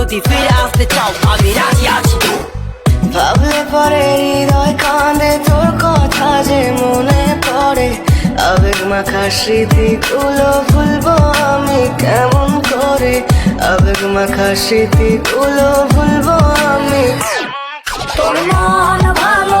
যদি ফিরে আসতে চাও আমি রাজি আছি। ভাবলে পরে হৃদয় কাঁদে তোর কথা যে মনে পড়ে। আবেগ মাখা স্মৃতিগুলো ভুলবো আমি কেমন করে? আবেগ মাখা স্মৃতিগুলো ভুলবো আমি। তোর মন ভালো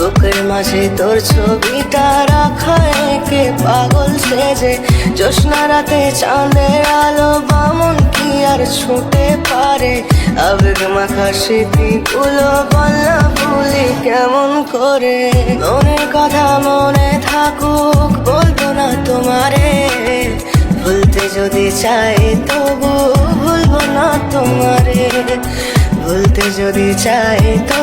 বুকের মাঝে তোর ছবিটা রাখা একে। পাগল সেজে জ্যোৎস্না রাতে চাঁদের আলো, বামন কি আর ছুটে পারে? আবেগ মাখা স্মৃতিগুলো বললা ভুলি কেমন করে? মনের কথা মনে থাকুক, বলব না তোমারে। ভুলতে যদি চাই তবু ভুলবো না তোমারে। ভুলতে যদি চাই তবু